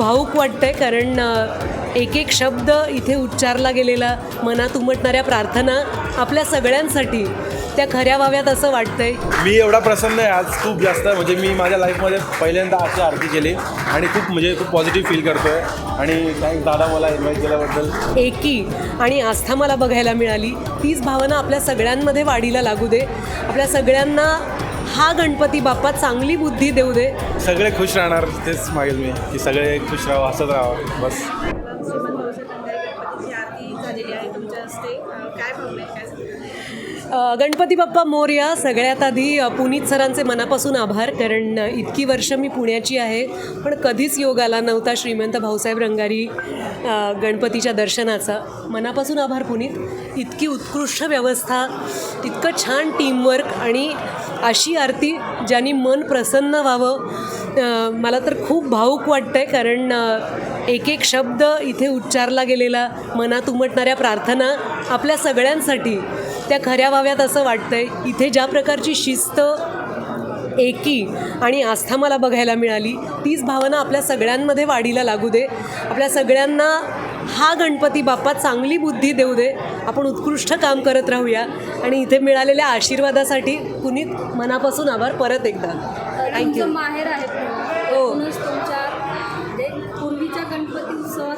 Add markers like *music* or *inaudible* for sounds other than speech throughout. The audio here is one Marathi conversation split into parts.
भाऊक वाटतंय कारण अ, एक एक शब्द इथे उच्चारला गेलेला मनात उमटणाऱ्या प्रार्थना आपल्या सगळ्यांसाठी त्या खऱ्या व्हाव्यात असं वाटतंय. मी एवढा प्रसन्न आहे आज खूप जास्त म्हणजे मी माझ्या लाईफमध्ये पहिल्यांदा अशी आरती केली आणि खूप म्हणजे खूप पॉझिटिव्ह फील करतो आहे आणि थँक्स दादा मला इन्व्हाइट केल्याबद्दल. एकी आणि आस्था मला बघायला मिळाली. तीच भावना आपल्या सगळ्यांमध्ये वाढीला लागू दे. आपल्या सगळ्यांना हा गणपती बाप्पा चांगली बुद्धी देऊ दे. सगळे खुश राहणार तेच मागेल मी की सगळे खुश राहावं हसत राहावं बस श्रीमंत भाऊसाहेब कंदारे गणपतीची आरती झालेली आहे तुमच्या हस्ते अं, काय भावना आहे? काय सांगता? गणपती बाप्पा मोरया सगळ्यात आधी अ, पुनीत सरांचे मनापासून आभार कारण अ, इतकी वर्ष मी पुण्याची आहे पण कधीच योग आला नव्हता श्रीमंत भाऊसाहेब रंगारी अ, गणपतीच्या दर्शनाचा. मनापासून आभार पुनीत. इतकी उत्कृष्ट व्यवस्था इतकं छान टीमवर्क आणि अशी आरती ज्यांनी मन प्रसन्न व्हावं अ, मला तर खूप भाऊक वाटतंय कारण अ, एक एक शब्द इथे उच्चारला गेलेला मनात उमटणाऱ्या प्रार्थना आपल्या सगळ्यांसाठी त्या खऱ्या व्हाव्यात असं वाटतंय. इथे ज्या प्रकारची शिस्त एकी आणि आस्था मला बघायला मिळाली तीच भावना आपल्या सगळ्यांमध्ये वाढीला लागू दे. आपल्या सगळ्यांना हा गणपती बाप्पा चांगली बुद्धी देऊ दे. आपण उत्कृष्ट काम करत राहूया. आणि इथे मिळालेल्या आशीर्वादासाठी पुनीत मनापासून आभार. परत एकदा. थँक्यू माहेर आहे. हो.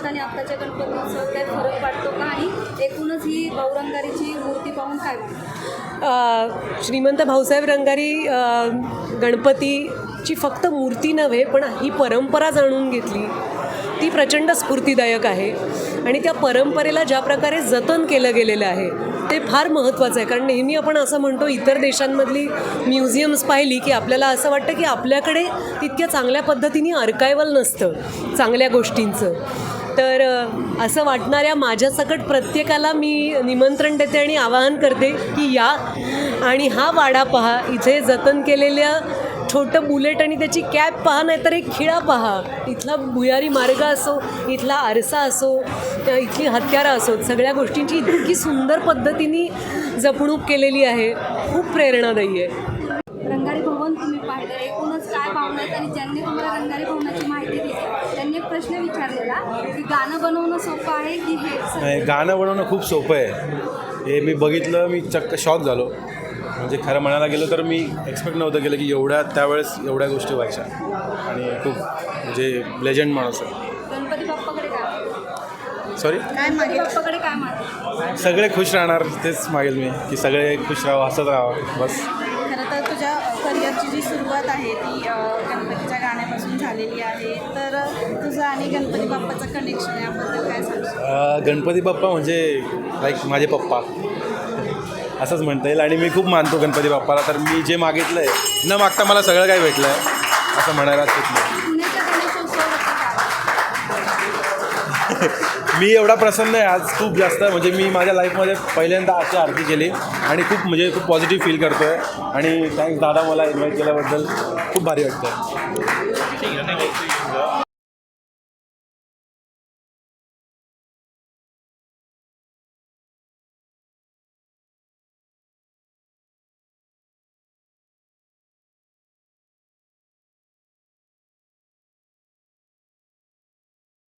गणपती आणि आत्ताच्या गणपती उत्सवात काय फरक वाटतो का? आणि एकूणच ही गौरंगारीची मूर्ती पाहून काय वाटतं? श्रीमंत भाऊसाहेब रंगारी गणपतीची फक्त मूर्ती नव्हे पण ही परंपरा जाणून घेतली. ती प्रचंड स्फूर्तिदायक आहे. आणि त्या परंपरेला ज्या प्रकारे जतन केलं गेलेलं आहे ते फार महत्त्वाचं आहे. कारण नेहमी आपण असं म्हणतो इतर देशांमधली म्युझियम्स पाहिली की आपल्याला असं वाटतं की आपल्याकडे तितक्या चांगल्या पद्धतीने अर्कायवल नसतं चांगल्या गोष्टींचं. तर असं वाटणाऱ्या माझ्यासकट प्रत्येकाला मी निमंत्रण देते आणि आवाहन करते की या. आणि हा वाडा पहा इथे जतन केलेल्या छोटं बुलेट आणि त्याची कॅप पहा नाहीतर एक खिळा पहा. इथला भुयारी मार्ग असो इथला आरसा असो त्या इथली हत्यारं असोत सगळ्या गोष्टींची इतकी सुंदर पद्धतीने जपणूक केलेली आहे. खूप प्रेरणादायी आहे. रंगारी भवन तुम्ही पाहिलं एकूणच काय भावना आहेत आणि ज्यांनी प्रश्न विचारलेला की गाणं बनवणं सोपं आहे की हे नाही गाणं बनवणं खूप सोपं आहे. हे मी बघितलं मी चक्क शॉक झालो. म्हणजे खरं म्हणायला गेलं तर मी एक्सपेक्ट नव्हतं केलं की एवढ्या त्यावेळेस एवढ्या गोष्टी व्हायच्या. आणि खूप म्हणजे लेजंड माणूस आहे. गणपती बाप्पाकडे काय सॉरी काय गणपती बाप्पाकडे काय माहिती सगळे खुश राहणार तेच मागेल मी की सगळे खुश राहावं हसत राहावं बस. खरं तर तुझ्या करिअरची जी सुरुवात आहे ती झालेली आहे. तर तुझं आणि गणपती बाप्पाचं कनेक्शन याबद्दल काय सांगशील? गणपती बाप्पा म्हणजे लाईक माझे पप्पा. असंच म्हणता येईल. आणि मी खूप मानतो गणपती बाप्पाला. तर मी जे मागितलं आहे न मागता मला सगळं काही भेटलं आहे असं म्हणायला खूप *laughs* मी एवढा प्रसन्न आहे. आज खूप जास्त म्हणजे मी माझ्या लाईफमध्ये पहिल्यांदा अशी आरती केली आणि खूप म्हणजे खूप पॉझिटिव्ह फील करतो आहे आणि थँक्स दादा मला इन्व्हाइट केल्याबद्दल खूप भारी वाटतं